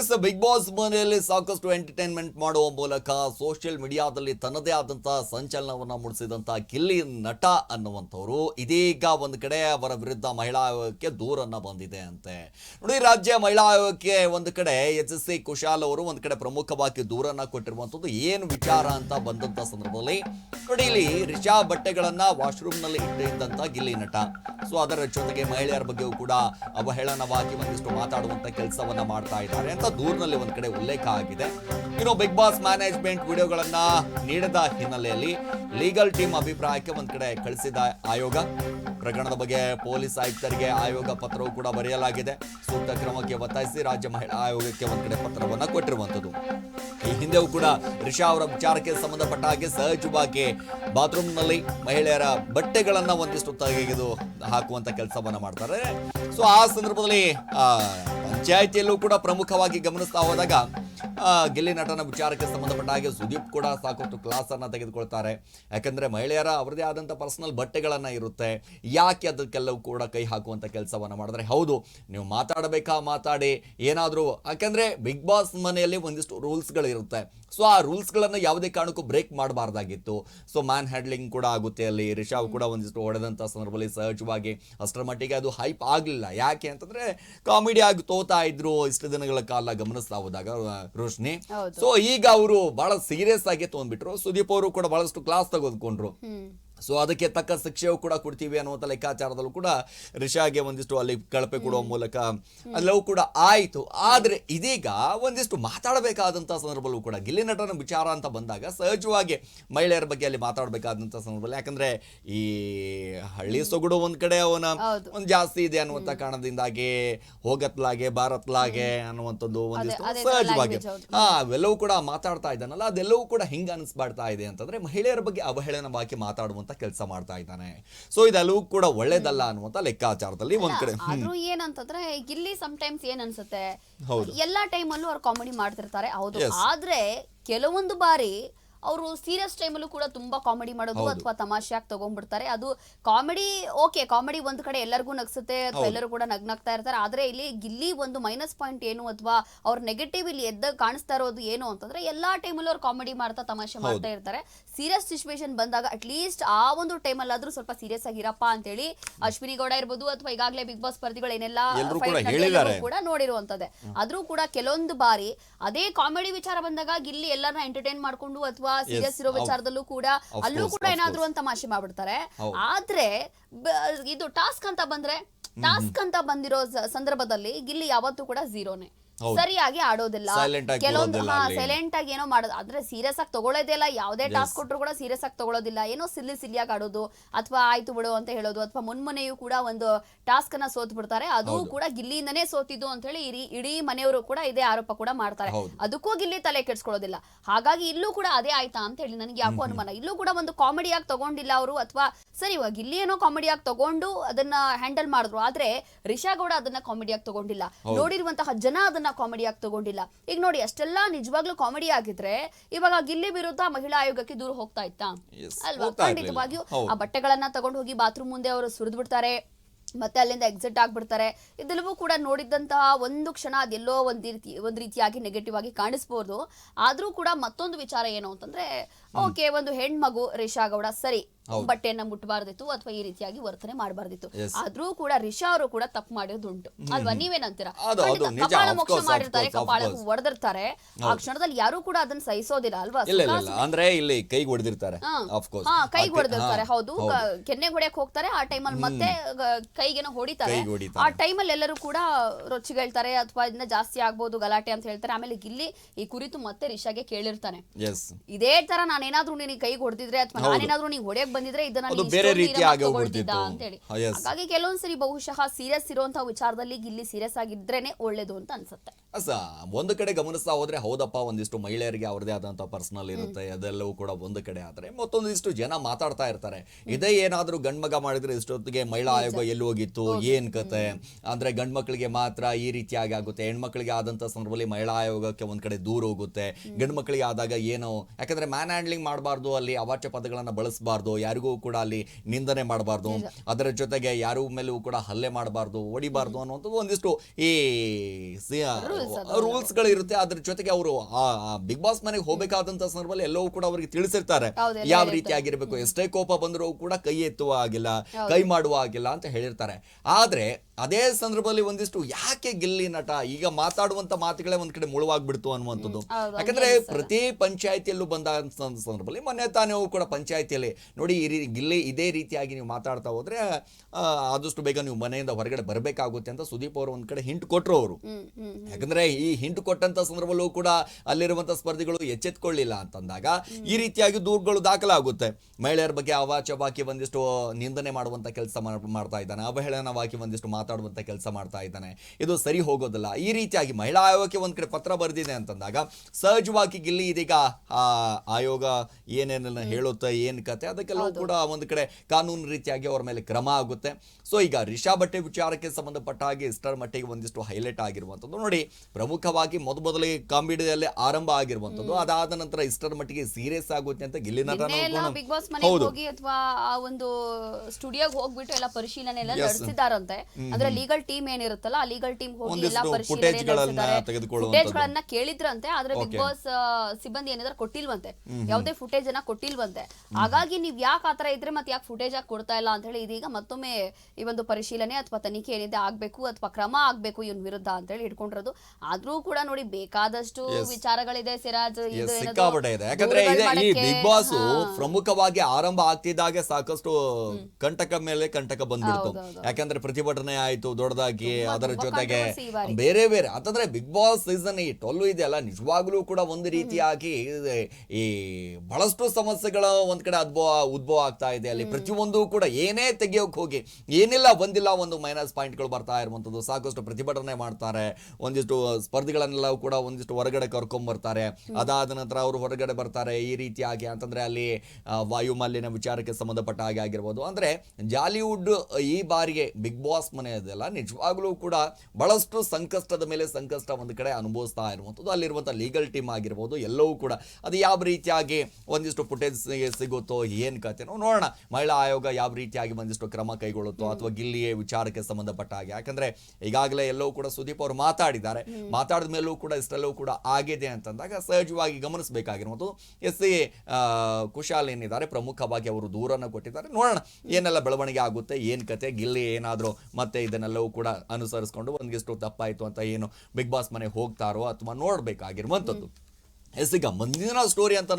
S big boss ಮನೆಯಲ್ಲಿ ಸಾಕಷ್ಟು entertainment ಮಾಡುವ ಮೂಲಕ ಸೋಷಿಯಲ್ ಮೀಡಿಯಾದಲ್ಲಿ ತನ್ನದೇ ಆದಂತಹ ಸಂಚಲನವನ್ನ ಮೂಡಿಸಿದಂತಹ ಗಿಲ್ಲಿ ನಟ ಅನ್ನುವಂಥವ್ರು ಇದೀಗ ಒಂದು ಕಡೆ ಅವರ ವಿರುದ್ಧ ಮಹಿಳಾ ಆಯೋಗಕ್ಕೆ ದೂರನ್ನ ಬಂದಿದೆ ಅಂತೆ. ನೋಡಿ, ರಾಜ್ಯ ಮಹಿಳಾ ಆಯೋಗಕ್ಕೆ ಒಂದು ಕಡೆ ಎಚ್ ಎಸ್ ಕುಶಾಲ್ ಅವರು ಒಂದು ಕಡೆ ಪ್ರಮುಖವಾಗಿ ದೂರನ್ನ ಕೊಟ್ಟಿರುವಂಥದ್ದು ಏನು ವಿಚಾರ ಅಂತ ಬಂದಂತ ಸಂದರ್ಭದಲ್ಲಿ ನೋಡಿ, ಇಲ್ಲಿ ರಿಷಾ ಬಟ್ಟೆಗಳನ್ನ ವಾಶ್ರೂಮ್ನಲ್ಲಿ ಇಟ್ಟಿದ್ದಂತ ಗಿಲ್ಲಿ ನಟ. ಸೊ ಅದರ ಜೊತೆಗೆ ಮಹಿಳೆಯರ ಬಗ್ಗೆಯೂ ಕೂಡ ಅವಹೇಳನವಾಗಿ ಒಂದಿಷ್ಟು ಮಾತಾಡುವಂತ ಕೆಲಸವನ್ನ ಮಾಡ್ತಾ ಇದ್ದಾರೆ ಅಂತ ದೂರಿನಲ್ಲಿ ಒಂದು ಕಡೆ ಉಲ್ಲೇಖ ಆಗಿದೆ. ಇನ್ನು ಬಿಗ್ ಬಾಸ್ ಮ್ಯಾನೇಜ್ಮೆಂಟ್ ವಿಡಿಯೋಗಳನ್ನ ನೀಡದ ಹಿನ್ನೆಲೆಯಲ್ಲಿ ಲೀಗಲ್ ಟೀಮ್ ಅಭಿಪ್ರಾಯಕ್ಕೆ ಒಂದು ಕಡೆ ಕಳಿಸಿದ ಆಯೋಗ. ಪ್ರಕರಣದ ಬಗ್ಗೆ ಪೊಲೀಸ್ ಆಯುಕ್ತರಿಗೆ ಆಯೋಗ ಪತ್ರವು ಕೂಡ ಬರೆಯಲಾಗಿದೆ. ಸೂಕ್ತ ಕ್ರಮಕ್ಕೆ ಒತ್ತಾಯಿಸಿ ರಾಜ್ಯ ಮಹಿಳಾ ಆಯೋಗಕ್ಕೆ ಒಂದು ಕಡೆ ಪತ್ರವನ್ನ ಕೊಟ್ಟಿರುವಂಥದ್ದು ಈ ಹಿಂದೆಯೂ ಕೂಡ ರಿಷಾ ಅವರ ವಿಚಾರಕ್ಕೆ ಸಂಬಂಧಪಟ್ಟ ಹಾಗೆ ಸಹಜವಾಗಿ ಬಾತ್ರೂಮ್ನಲ್ಲಿ ಮಹಿಳೆಯರ ಬಟ್ಟೆಗಳನ್ನು ಒಂದಿಷ್ಟು ತೆಗೆದು ಹಾಕುವಂತ ಕೆಲಸವನ್ನ ಮಾಡ್ತಾರೆ. ಸೊ ಆ ಸಂದರ್ಭದಲ್ಲಿ ಪಂಚಾಯಿತಿಯಲ್ಲೂ ಕೂಡ ಪ್ರಮುಖವಾಗಿ ಗಮನಿಸ್ತಾ ಹೋದಾಗ ಗೆಲ್ಲಿ ನಟನ ವಿಚಾರಕ್ಕೆ ಸಂಬಂಧಪಟ್ಟ ಹಾಗೆ ಸುದೀಪ್ ಕೂಡ ಸಾಕಷ್ಟು ಕ್ಲಾಸ್ ಅನ್ನ ತೆಗೆದುಕೊಳ್ತಾರೆ. ಯಾಕಂದ್ರೆ ಮಹಿಳೆಯರ ಅವರದೇ ಆದಂಥ ಪರ್ಸನಲ್ ಬಟ್ಟೆಗಳನ್ನ ಇರುತ್ತೆ. ಯಾಕೆ ಅದಕ್ಕೆಲ್ಲವೂ ಕೂಡ ಕೈ ಹಾಕುವಂಥ ಕೆಲಸವನ್ನ ಮಾಡಿದ್ರೆ? ಹೌದು, ನೀವು ಮಾತಾಡಬೇಕಾ ಮಾತಾಡಿ, ಏನಾದರೂ. ಯಾಕಂದ್ರೆ ಬಿಗ್ ಬಾಸ್ ಮನೆಯಲ್ಲಿ ಒಂದಿಷ್ಟು ರೂಲ್ಸ್ಗಳು ಇರುತ್ತೆ ಸೊ ಆ ರೂಲ್ಸ್ಗಳನ್ನು ಯಾವುದೇ ಕಾರಣಕ್ಕೂ ಬ್ರೇಕ್ ಮಾಡಬಾರ್ದಾಗಿತ್ತು. ಸೊ ಮ್ಯಾನ್ ಹ್ಯಾಂಡ್ಲಿಂಗ್ ಕೂಡ ಆಗುತ್ತೆ ಅಲ್ಲಿ. ರಿಷಾವ್ ಕೂಡ ಒಂದಿಷ್ಟು ಹೊಡೆದಂಥ ಸಂದರ್ಭದಲ್ಲಿ ಸಹಜವಾಗಿ ಅಷ್ಟರ ಮಟ್ಟಿಗೆ ಅದು ಹೈಪ್ ಆಗಲಿಲ್ಲ. ಯಾಕೆ ಅಂತಂದ್ರೆ ಕಾಮಿಡಿ ಆಗಿ ತೋತಾ ಇದ್ರು ಇಷ್ಟು ದಿನಗಳ ಕಾಲ ಗಮನಿಸ್ತಾ ಹೋದಾಗ ರೋಶ್ನಿ. ಸೊ ಈಗ ಅವರು ಬಹಳ ಸೀರಿಯಸ್ ಆಗಿ ತೊಗೊಂಡ್ಬಿಟ್ರು. ಸುದೀಪ್ ಅವರು ಕೂಡ ಬಹಳಷ್ಟು ಕ್ಲಾಸ್ ತೆಗೆದುಕೊಂಡ್ರು. ಸೊ ಅದಕ್ಕೆ ತಕ್ಕ ಶಿಕ್ಷೆಯು ಕೂಡ ಕೊಡ್ತೀವಿ ಅನ್ನುವಂಥ ಲೆಕ್ಕಾಚಾರದಲ್ಲೂ ಕೂಡ ರಿಷಾಗೆ ಒಂದಿಷ್ಟು ಅಲ್ಲಿ ಕಳಪೆ ಕೊಡುವ ಮೂಲಕ ಅಲ್ಲವೂ ಕೂಡ ಆಯಿತು. ಆದರೆ ಇದೀಗ ಒಂದಿಷ್ಟು ಮಾತಾಡಬೇಕಾದಂಥ ಸಂದರ್ಭದಲ್ಲೂ ಕೂಡ ಗಿಲ್ಲಿ ನಟನ ವಿಚಾರ ಅಂತ ಬಂದಾಗ ಸಹಜವಾಗಿ ಮಹಿಳೆಯರ ಬಗ್ಗೆ ಅಲ್ಲಿ ಮಾತಾಡಬೇಕಾದಂಥ ಸಂದರ್ಭದಲ್ಲಿ ಯಾಕಂದ್ರೆ ಈ ಹಳ್ಳಿ ಸೊಗಡು ಒಂದು ಕಡೆ ಅವನ. ಒಂದು ಜಾಸ್ತಿ ಇದೆ ಅನ್ನುವಂಥ ಕಾರಣದಿಂದಾಗಿ ಹೋಗತ್ಲಾಗೆ ಬಾರತ್ಲಾಗೆ ಅನ್ನುವಂಥದ್ದು ಒಂದಿಷ್ಟು ಸಹಜವಾಗಿ ಹಾಂ ಅವೆಲ್ಲವೂ ಕೂಡ ಮಾತಾಡ್ತಾ ಇದ್ದಾನಲ್ಲ ಅದೆಲ್ಲವೂ ಕೂಡ ಹಿಂಗ ಅನಿಸ್ಬಾಡ್ತಾ ಇದೆ ಅಂತಂದ್ರೆ ಮಹಿಳೆಯರ ಬಗ್ಗೆ ಅವಹೇಳನವಾಗಿ ಮಾತಾಡುವಂತ ಕೆಲಸ ಮಾಡ್ತಾ ಇದ್ದಾನೆ. ಸೊ ಇದೆಲ್ಲವೂ ಕೂಡ ಒಳ್ಳೇದಲ್ಲ ಅನ್ನುವಂತ ಲೆಕ್ಕಾಚಾರದಲ್ಲಿ ಒಂದ್ ಕಡೆ. ಆದ್ರೂ ಏನಂತಂದ್ರೆ ಸಮ್ ಟೈಮ್ಸ್ ಏನ್ ಅನ್ಸುತ್ತೆ. ಎಲ್ಲಾ ಟೈಮಲ್ಲೂ ಅವ್ರು ಕಾಮಿಡಿ ಮಾಡ್ತಿರ್ತಾರೆ ಹೌದು. ಆದ್ರೆ ಕೆಲವೊಂದು ಬಾರಿ ಅವರು ಸೀರಿಯಸ್ ಟೈಮಲ್ಲೂ ಕೂಡ ತುಂಬಾ ಕಾಮಿಡಿ ಮಾಡೋದು. ಅಥವಾ ತಮಾಷೆಯಾಗಿ ತಗೊಂಡ್ಬಿಡ್ತಾರೆ. ಅದು ಕಾಮಿಡಿ ಓಕೆ ಕಾಮಿಡಿ ಒಂದ್ ಕಡೆ ಎಲ್ಲರಿಗೂ ನಗ್ಸುತ್ತೆ ಅಥವಾ ಎಲ್ಲರೂ ಕೂಡ ನಗ್ನಗ್ತಾ ಇರ್ತಾರೆ. ಆದ್ರೆ ಇಲ್ಲಿ ಗಿಲ್ಲಿ ಒಂದು ಮೈನಸ್ ಪಾಯಿಂಟ್ ಏನು ಅಥವಾ ಅವ್ರ ನೆಗೆಟಿವ್ ಇಲ್ಲಿ ಎದ್ದ ಕಾಣಿಸ್ತಾ ಇರೋದು ಏನು ಅಂತಂದ್ರೆ ಎಲ್ಲಾ ಟೈಮಲ್ಲೂ ಅವ್ರು ಕಾಮಿಡಿ ಮಾಡ್ತಾ ತಮಾಷೆ ಮಾಡ್ತಾ ಇರ್ತಾರೆ. ಸೀರಿಯಸ್ ಸಿಚುವೇಶನ್ ಬಂದಾಗ ಅಟ್ ಲೀಸ್ಟ್ ಆ ಒಂದು ಟೈಮಲ್ಲಿ ಆದ್ರೂ ಸ್ವಲ್ಪ ಸೀರಿಯಸ್ ಆಗಿರಪ್ಪ ಅಂತೇಳಿ ಅಶ್ವಿನಿ ಗೌಡ ಇರ್ಬೋದು ಅಥವಾ ಈಗಾಗಲೇ ಬಿಗ್ ಬಾಸ್ ಸ್ಪರ್ಧಿಗಳು ಏನೆಲ್ಲ ಕೂಡ ನೋಡಿರುವಂತದ್ದೇ. ಆದ್ರೂ ಕೂಡ ಕೆಲವೊಂದು ಬಾರಿ ಅದೇ ಕಾಮಿಡಿ ವಿಚಾರ ಬಂದಾಗ ಗಿಲ್ಲಿ ಎಲ್ಲರನ್ನ ಎಂಟರ್ಟೈನ್ ಮಾಡ್ಕೊಂಡು ಅಥವಾ ಸೀರಿಯಸ್ ಇರೋ ವಿಚಾರದಲ್ಲೂ ಕೂಡ ಅಲ್ಲೂ ಕೂಡ ಏನಾದ್ರು ಒಂದು ತಮಾಷೆ ಮಾಡ್ಬಿಡ್ತಾರೆ. ಆದ್ರೆ ಇದು ಟಾಸ್ಕ್ ಅಂತ ಬಂದ್ರೆ ಟಾಸ್ಕ್ ಅಂತ ಬಂದಿರೋ ಸಂದರ್ಭದಲ್ಲಿ ಇಲ್ಲಿ ಯಾವತ್ತೂ ಕೂಡ ಝೀರೋನೆ. ಸರಿಯಾಗಿ ಆಡೋದಿಲ್ಲ. ಕೆಲವೊಂದು. ಸೈಲೆಂಟ್ ಆಗಿ ಏನೋ ಮಾಡೋದು. ಆದ್ರೆ ಸೀರಿಯಸ್ ಆಗಿ ತಗೊಳ್ಳೋದೇ ಇಲ್ಲ. ಯಾವುದೇ. ಟಾಸ್ಕ್ ಕೊಟ್ಟರು ಕೂಡ ಸೀರಿಯಸ್ ಆಗಿ ತಗೊಳ್ಳೋದಿಲ್ಲ. ಏನೋ ಸಿಲ್ಲಿ ಸಿಲ್ಲಿಯಾಗಿ ಆಡೋದು ಅಥವಾ ಆಯ್ತು ಬಿಡು ಅಂತ ಹೇಳೋದು ಅಥವಾ ಮುನ್ಮನೆಯೂ ಕೂಡ ಒಂದು ಟಾಸ್ಕ್ ಅನ್ನ ಸೋತ್ ಬಿಡ್ತಾರೆ. ಅದು ಕೂಡ ಗಿಲ್ಲಿಯಿಂದನೇ ಸೋತಿದ್ದು ಅಂತ ಹೇಳಿ ಇಡೀ ಮನೆಯವರು ಕೂಡ ಇದೇ ಆರೋಪ ಕೂಡ ಮಾಡ್ತಾರೆ. ಅದಕ್ಕೂ ಗಿಲ್ಲಿ ತಲೆ ಕೆಡ್ಸ್ಕೊಳ್ಳೋದಿಲ್ಲ. ಹಾಗಾಗಿ ಇಲ್ಲೂ ಕೂಡ ಅದೇ ಆಯ್ತಾ ಅಂತ ಹೇಳಿ ನನಗೆ ಯಾಕೋ ಅನುಮಾನ. ಇಲ್ಲೂ ಕೂಡ ಒಂದು ಕಾಮಿಡಿಯಾಗಿ ತಗೊಂಡಿಲ್ಲ ಅವರು ಅಥವಾ ಸರಿ ಇವಾಗ ಗಿಲ್ಲಿ ಏನೋ ಕಾಮಿಡಿಯಾಗಿ ತಗೊಂಡು ಅದನ್ನ ಹ್ಯಾಂಡಲ್ ಮಾಡಿದ್ರು. ಆದ್ರೆ ರಿಷಾ ಗೌಡ ಅದನ್ನ ಕಾಮಿಡಿಯಾಗಿ ತಗೊಂಡಿಲ್ಲ. ನೋಡಿರುವಂತಹ ಜನ ಅದನ್ನ ಕಾಮಿಡಿಯಾಗಿ ತಗೊಂಡಿಲ್ಲ. ಈಗ ನೋಡಿ ಅಷ್ಟೆಲ್ಲ ನಿಜವಾಗ್ಲೂ ಕಾಮಿಡಿ ಆಗಿದ್ರೆ ಇವಾಗ ಗಿಲ್ಲಿ ವಿರುದ್ಧ ಮಹಿಳಾ ಆಯೋಗಕ್ಕೆ ದೂರ ಹೋಗ್ತಾ ಇತ್ತಾ? ಅಲ್ವಾ? ಖಂಡಿತವಾಗಿಯೂ ಆ ಬಟ್ಟೆಗಳನ್ನ ತಗೊಂಡು ಹೋಗಿ ಬಾತ್ರೂಮ್ ಮುಂದೆ ಅವರು ಸುರಿದು ಬಿಡ್ತಾರೆ ಮತ್ತೆ ಅಲ್ಲಿಂದ ಎಕ್ಸಿಟ್ ಆಗ್ಬಿಡ್ತಾರೆ ಇದೆಲ್ಲವೂ ಕೂಡ ನೋಡಿದ್ದಂತಹ ಒಂದು ಕ್ಷಣ ಅದೆಲ್ಲೋ ಒಂದ್ ರೀತಿ ಒಂದ್ ರೀತಿಯಾಗಿ ನೆಗೆಟಿವ್ ಆಗಿ ಕಾಣಿಸ್ಬೋದು. ಆದ್ರೂ ಕೂಡ ಮತ್ತೊಂದು ವಿಚಾರ ಏನು ಅಂತಂದ್ರೆ ಓಕೆ ಒಂದು ಹೆಣ್ಮಗು ರೇಷಾ ಗೌಡ ಸರಿ. ಬಟ್ಟೆಯನ್ನ ಮುಟ್ಟಬಾರ್ದಿತ್ತು ಅಥವಾ ಈ ರೀತಿಯಾಗಿ ವರ್ತನೆ ಮಾಡಬಾರ್ದಿತ್ತು. ಆದ್ರೂ ಕೂಡ ರಿಷಾ ಅವರು ಕೂಡ ತಪ್ಪು ಮಾಡಿರೋದುಂಟು. ಅಲ್ವಾ? ನೀವೇನಂತೀರಾ? ಕಪಾಳ ಮೋಕ್ಷ ಮಾಡಿರ್ತಾರೆ ಕಪಾಳ. ಹೊಡೆದಿರ್ತಾರೆ ಆ ಕ್ಷಣದಲ್ಲಿ ಯಾರು ಕೂಡ ಅದನ್ನ ಸಹಿಸೋದಿಲ್ಲ ಅಲ್ವಾ? ಅಂದ್ರೆ ಇಲ್ಲಿ ಕೈಗೆ ಹೊಡೆದಿರ್ತಾರೆ ಕೈಗೆ ಹೊಡೆದಿರ್ತಾರೆ ಹೌದು. ಕೆನ್ನೆ ಹೊಡೆಯಕ್ ಹೋಗ್ತಾರೆ ಆ ಟೈಮಲ್ಲಿ ಮತ್ತೆ ಕೈಗೇನೋ ಹೊಡಿತಾರೆ. ಆ ಟೈಮಲ್ಲಿ ಎಲ್ಲರೂ ಕೂಡ ರೊಚ್ಚಿಗೇಳ್ತಾರೆ ಅಥವಾ ಇದನ್ನ ಜಾಸ್ತಿ ಆಗ್ಬೋದು ಗಲಾಟೆ ಅಂತ ಹೇಳ್ತಾರೆ. ಆಮೇಲೆ ಇಲ್ಲಿ ಈ ಕುರಿತು ಮತ್ತೆ ರಿಷಾಗೆ ಕೇಳಿರ್ತಾನೆ. ಇದೇ ತರ ನಾನೇನಾದ್ರೂ ನಿನಗೆ ಕೈಗೆ ಹೊಡೆದಿದ್ರೆ ಅಥವಾ. ನಾನೇನಾದ್ರೂ ನೀವು ಹೊಡೆಯಕ್ ಬಂದಿದ್ರೆ ಇದನ್ನ ಬೇರೆ ಇಷ್ಟೊಂದು ರೀತಿ ಇರಮ್ಮ ಆಗಿ ತಗೊಳ್ತಿದ್ದ ಹೋಗ್ಬಿಡ್ತಿತ್ತು. ಅಂತೇಳಿ. ಹಾಗಾಗಿ ಕೆಲವೊಂದ್ಸರಿ ಬಹುಶಃ ಸೀರಿಯಸ್ ಇರುವಂತಹ ವಿಚಾರದಲ್ಲಿ ಇಲ್ಲಿ ಸೀರಿಯಸ್ ಆಗಿದ್ರೇನೆ ಒಳ್ಳೇದು ಅಂತ ಅನ್ಸುತ್ತೆ. ಒಂದು ಕಡೆ ಗಮನಿಸ್ತಾ ಹೋದ್ರೆ ಹೌದಪ್ಪ ಒಂದಿಷ್ಟು ಮಹಿಳೆಯರಿಗೆ ಅವ್ರದೇ ಆದಂತ ಪರ್ಸನಲ್ ಇರುತ್ತೆ ಅದೆಲ್ಲವೂ ಕೂಡ ಒಂದು ಕಡೆ ಆದ್ರೆ ಮತ್ತೊಂದಿಷ್ಟು ಜನ ಮಾತಾಡ್ತಾ ಇರ್ತಾರೆ. ಇದೇ ಏನಾದ್ರೂ ಗಂಡ್ಮಗ ಮಾಡಿದ್ರೆ ಇಷ್ಟೊತ್ತಿಗೆ ಮಹಿಳಾ ಆಯೋಗ ಎಲ್ಲಿ ಹೋಗಿತ್ತು ಏನ್ ಕತೆ? ಅಂದ್ರೆ ಗಂಡ್ ಮಕ್ಳಿಗೆ ಮಾತ್ರ ಈ ರೀತಿಯಾಗಿ ಆಗುತ್ತೆ ಹೆಣ್ಮಕ್ಳಿಗೆ ಆದಂತ ಸಂದರ್ಭದಲ್ಲಿ ಮಹಿಳಾ ಆಯೋಗಕ್ಕೆ ಒಂದ್ ಕಡೆ ದೂರ ಹೋಗುತ್ತೆ ಗಂಡ್ ಮಕ್ಳಿಗೆ ಆದಾಗ ಏನು ಯಾಕಂದ್ರೆ ಮ್ಯಾನ್ ಹ್ಯಾಂಡ್ಲಿಂಗ್ ಮಾಡಬಾರ್ದು ಅಲ್ಲಿ ಅವಾಚ್ಯ ಪದಗಳನ್ನ ಬಳಸಬಾರ್ದು ಯಾರಿಗೂ ಕೂಡ ಅಲ್ಲಿ ನಿಂದನೆ ಮಾಡಬಾರ್ದು. ಅದರ ಜೊತೆಗೆ ಯಾರ ಮೇಲೂ ಕೂಡ ಹಲ್ಲೆ ಮಾಡಬಾರ್ದು ಹೊಡಿಬಾರ್ದು ಅನ್ನುವಂಥದ್ದು ಒಂದಿಷ್ಟು ಈ ರೂಲ್ಸ್ಗಳು ರೂಲ್ಸ್ ಗಳಿರುತ್ತೆ ಅದ್ರ ಜೊತೆಗೆ ಅವರು ಬಿಗ್ ಬಾಸ್ ಮನೆಗೆ ಹೋಗಬೇಕಾದಂತ ಸಂದರ್ಭದಲ್ಲಿ ಎಲ್ಲವೂ ಕೂಡ ಅವರಿಗೆ ತಿಳಿಸಿರ್ತಾರೆ. ಯಾವ ರೀತಿ ಆಗಿರಬೇಕು ಎಷ್ಟೇ ಕೋಪ ಬಂದರೂ ಕೂಡ ಕೈ ಎತ್ತುವ ಆಗಿಲ್ಲ ಕೈ ಮಾಡುವ ಆಗಿಲ್ಲ ಅಂತ ಹೇಳಿರ್ತಾರೆ. ಆದ್ರೆ ಅದೇ ಸಂದರ್ಭದಲ್ಲಿ ಒಂದಿಷ್ಟು ಯಾಕೆ ಗಿಲ್ಲಿ ನಟ ಈಗ ಮಾತಾಡುವಂತ ಮಾತುಗಳೇ ಒಂದ್ ಕಡೆ ಮುಳುವಾಗ್ಬಿಡ್ತು ಅನ್ನುವಂಥದ್ದು. ಯಾಕಂದ್ರೆ ಪ್ರತಿ ಪಂಚಾಯತಿಯಲ್ಲೂ ಬಂದ ಸಂದರ್ಭದಲ್ಲಿ ಮೊನ್ನೆ ತಾನೇ ಕೂಡ ಪಂಚಾಯತಿಯಲ್ಲಿ ನೋಡಿ ಈ ರೀ- ಗಿಲ್ಲಿ ಇದೇ ರೀತಿಯಾಗಿ ನೀವು ಮಾತಾಡ್ತಾ ಹೋದ್ರೆ ಆದಷ್ಟು ಬೇಗ ನೀವು ಮನೆಯಿಂದ ಹೊರಗಡೆ ಬರಬೇಕಾಗುತ್ತೆ ಅಂತ ಸುದೀಪ್ ಅವರು ಒಂದ್ ಕಡೆ ಹಿಂಟ್ ಕೊಟ್ಟರು ಅವರು. ಯಾಕಂದ್ರೆ ಈ ಹಿಂಟ್ ಕೊಟ್ಟಂತ ಸಂದರ್ಭದಲ್ಲೂ ಕೂಡ ಅಲ್ಲಿರುವಂತ ಸ್ಪರ್ಧಿಗಳು ಎಚ್ಚೆತ್ಕೊಳ್ಳಿಲ್ಲ ಅಂತಂದಾಗ ಈ ರೀತಿಯಾಗಿ ದೂರುಗಳು ದಾಖಲಾಗುತ್ತೆ. ಮಹಿಳೆಯರ ಬಗ್ಗೆ ಅವಾಚವಾಗಿ ಒಂದಿಷ್ಟು ನಿಂದನೆ ಮಾಡುವಂತ ಕೆಲಸ ಮಾಡ್ತಾ ಇದ್ದಾನೆ ಅವಹೇಳನವಾಗಿ ಒಂದಿಷ್ಟು ಮಾತಾಡುವಂತ ಕೆಲಸ ಮಾಡ್ತಾ ಇದ್ದಾನೆ. ಇದು ಸರಿ ಹೋಗೋದಿಲ್ಲ. ಈ ರೀತಿಯಾಗಿ ಮಹಿಳಾ ಆಯೋಗಕ್ಕೆ ಒಂದ್ ಕಡೆ ಪತ್ರ ಬರೆದಿದೆ ಅಂತಂದಾಗ ಸಹಜವಾಗಿ ಗಿಲ್ಲಿ ಇದೀಗ ಆ ಆಯೋಗ ಏನೇನೆಲ್ಲ ಹೇಳುತ್ತೆ ಏನ್ ಕತೆ ಅದಕ್ಕೆಲ್ಲವೂ ಕೂಡ ಒಂದು ಕಡೆ ಕಾನೂನು ರೀತಿಯಾಗಿ ಅವರ ಮೇಲೆ ಕ್ರಮ ಆಗುತ್ತೆ. ಸೊ ಈಗ ರಿಷಾ ಬಟ್ಟೆ ವಿಚಾರಕ್ಕೆ ಸಂಬಂಧಪಟ್ಟ ಹಾಗೆ ಇಷ್ಟರ ಮಟ್ಟಿಗೆ ಒಂದಿಷ್ಟು ಹೈಲೈಟ್ ಆಗಿರುವಂಥದ್ದು. ನೋಡಿ ಪ್ರಮುಖವಾಗಿ ಮೊದಮೊದಲಿಗೆ ಕಾಮಿಡಿಯಲ್ಲಿ ಆರಂಭ ಆಗಿರುವಂಥದ್ದು. ಅದಾದ ನಂತರ ಇಷ್ಟರ ಮಟ್ಟಿಗೆ ಸೀರಿಯಸ್ ಆಗುತ್ತೆ ಅಂತ ಗಿಲ್ಲಿ ನಟ ಬಿಗ್ ಬಾಸ್ ಮನೆಗೆ ಹೋಗಿ ಅಥವಾ ಆ ಒಂದು ಸ್ಟುಡಿಯೋಗೆ ಹೋಗ್ಬಿಟ್ಟು ಎಲ್ಲ ಪರಿಶೀಲನೆ ಎಲ್ಲ ನಡೆಸಿದಾರಂತೆ. ಅಂದ್ರೆ ಲೀಗಲ್ ಟೀಮ್ ಏನಿರುತ್ತಲ್ಲ ಆ ಲೀಗಲ್ ಟೀಮ್ ಹೋಗಿ ಎಲ್ಲ ಪರಿಶೀಲನೆ ಫುಟೇಜ್ ಗಳನ್ನ ಕೇಳಿದ್ರಂತೆ ಆದ್ರೆ ಬಿಗ್ ಬಾಸ್ ಸಿಬ್ಬಂದಿ ಏನಿದ್ರೆ ಕೊಟ್ಟಿಲ್ವಂತೆ. ಯಾವುದೇ ಫುಟೇಜ್ ಅನ್ನ ಕೊಟ್ಟಿಲ್ವಂತೆ. ಹಾಗಾಗಿ ನೀವ್ ಯಾಕೆ ಆತರ ಇದ್ರೆ ಮತ್ತೆ ಯಾಕೆ ಫುಟೇಜ್ ಆಗಿ ಕೊಡ್ತಾ ಇಲ್ಲ ಅಂತ ಹೇಳಿ ಇದೀಗ ಮತ್ತೊಮ್ಮೆ ಈ ಒಂದು ಪರಿಶೀಲನೆ ಅಥವಾ ತನಿಖೆ ಏನಿದೆ ಆಗಬೇಕು ಅಥವಾ ಕ್ರಮ ಆಗಬೇಕು ಇವನ್ ವಿರುದ್ಧ ಅಂತ ಹೇಳಿ ಇಟ್ಕೊಂಡಿರೋದು ಆದ್ರೂ ಕೂಡ ನೋಡಿ ಬೇಕಾದಷ್ಟು ವಿಚಾರಗಳಿದೆ ಸಿರಾಜ್ ಸಿಕ್ಕಾಪಟ್ಟೆ ಇದೆ ಯಾಕಂದ್ರೆ ಈ ಬಿಗ್ ಬಾಸ್ ಪ್ರಮುಖವಾಗಿ ಆರಂಭ ಆಗ್ತಿದ್ದಾಗೆ ಸಾಕಷ್ಟು ಕಂಟಕ ಮೇಲೆ ಕಂಟಕ ಬಂದ್ಬಿಡ್ತು. ಯಾಕಂದ್ರೆ ಪ್ರತಿಭಟನೆ ಆಯ್ತು ದೊಡ್ಡದಾಗಿ ಅದರ ಜೊತೆಗೆ ಬಾರಿ. ಬೇರೆ ಅಂತಂದ್ರೆ ಬಿಗ್ ಬಾಸ್ ಸೀಸನ್ ಈ ಟೊಲ್ಲು ಇದೆಯಲ್ಲ ನಿಜವಾಗ್ಲೂ ಕೂಡ ಒಂದು ರೀತಿಯಾಗಿ ಈ ಬಹಳಷ್ಟು ಸಮಸ್ಯೆಗಳ ಒಂದ್ ಕಡೆ ಅದ್ಭವ ಉದ್ಭವ ಆಗ್ತಾ ಇದೆ ಅಲ್ಲಿ. ಪ್ರತಿಯೊಂದು ಕೂಡ ಏನೇ ತೆಗೆಯೋಕೆ ಹೋಗಿ ಏನಿಲ್ಲ ಒಂದಿಲ್ಲ ಒಂದು ಮೈನಸ್ ಪಾಯಿಂಟ್ಗಳು ಬರ್ತಾ ಇರುವಂಥದ್ದು. ಸಾಕಷ್ಟು ಪ್ರತಿಭಟನೆ ಮಾಡ್ತಾರೆ. ಒಂದಿಷ್ಟು ಸ್ಪರ್ಧಿಗಳನ್ನೆಲ್ಲ ಕೂಡ ಒಂದಿಷ್ಟು ಹೊರಗಡೆ ಕರ್ಕೊಂಡ್ ಬರ್ತಾರೆ. ಅದಾದ ನಂತರ ಅವರು ಹೊರಗಡೆ ಬರ್ತಾರೆ. ಈ ರೀತಿಯಾಗಿ ಅಂತಂದ್ರೆ ಅಲ್ಲಿ ವಾಯು ಮಾಲಿನ್ಯ ವಿಚಾರಕ್ಕೆ ಸಂಬಂಧಪಟ್ಟ ಹಾಗೆ ಆಗಿರ್ಬೋದು. ಅಂದ್ರೆ ಜಾಲಿವುಡ್ ಈ ಬಾರಿಗೆ ಬಿಗ್ ಬಾಸ್ ಮನೆ ಇದೆಲ್ಲ ನಿಜವಾಗ್ಲೂ ಕೂಡ ಬಹಳಷ್ಟು ಸಂಕಷ್ಟದ ಮೇಲೆ ಸಂಕಷ್ಟ ಒಂದು ಕಡೆ ಅನುಭವಿಸ್ತಾ ಇರುವಂಥದ್ದು. ಅಲ್ಲಿರುವಂಥ ಲೀಗಲ್ ಟೀಮ್ ಆಗಿರ್ಬೋದು ಎಲ್ಲವೂ ಕೂಡ. ಅದು ಯಾವ ರೀತಿಯಾಗಿ ಒಂದಿಷ್ಟು ಫುಟೇಜ್ ಸಿಗುತ್ತೋ ಏನ್ ಕತೆನೋ ನೋಡೋಣ. ಮಹಿಳಾ ಆಯೋಗ ಯಾವ ರೀತಿಯಾಗಿ ಒಂದಿಷ್ಟು ಕ್ರಮ ಕೈಗೊಳ್ಳುತ್ತೋ ಅಥವಾ ಗಿಲ್ಲಿಯೇ ವಿಚಾರಕ್ಕೆ ಸಂಬಂಧಪಟ್ಟ ಹಾಗೆ. ಯಾಕಂದ್ರೆ ಈಗಾಗಲೇ ಎಲ್ಲವೂ ಕೂಡ ಸುದೀಪ್ ಅವರು ಮಾತಾಡಿದ್ದಾರೆ. ಮಾತಾಡಿದ ಮೇಲೂ ಕೂಡ ಇಷ್ಟೆಲ್ಲವೂ ಕೂಡ ಆಗಿದೆ ಅಂತಂದಾಗ ಸಹಜವಾಗಿ ಗಮನಿಸಬೇಕಾಗಿರುವುದು ಎಸ್ ಸಿ ಕುಶಾಲ್ ಏನಿದ್ದಾರೆ ಪ್ರಮುಖವಾಗಿ ಅವರು ದೂರನ್ನು ಕೊಟ್ಟಿದ್ದಾರೆ. ನೋಡೋಣ ಏನೆಲ್ಲ ಬೆಳವಣಿಗೆ ಆಗುತ್ತೆ ಏನ್ ಕತೆ ಗಿಲ್ಲಿ ಏನಾದರೂ ಮತ್ತೆ ಇದನ್ನೆಲ್ಲವೂ ಕೂಡ ಅನುಸರಿಸ್ಕೊಂಡು ಒಂದಿಷ್ಟು ತಪ್ಪಾಯ್ತು ಅಂತ ಏನು ಬಿಗ್ ಬಾಸ್ ಮನೆ ಹೋಗ್ತಾರೋ ಅಥವಾ ನೋಡ್ಬೇಕಾಗಿರುವಂಥದ್ದು. ಎಸ್ ಈಗ ಮುಂದಿನ ಸ್ಟೋರಿ ಅಂತ ನಾವು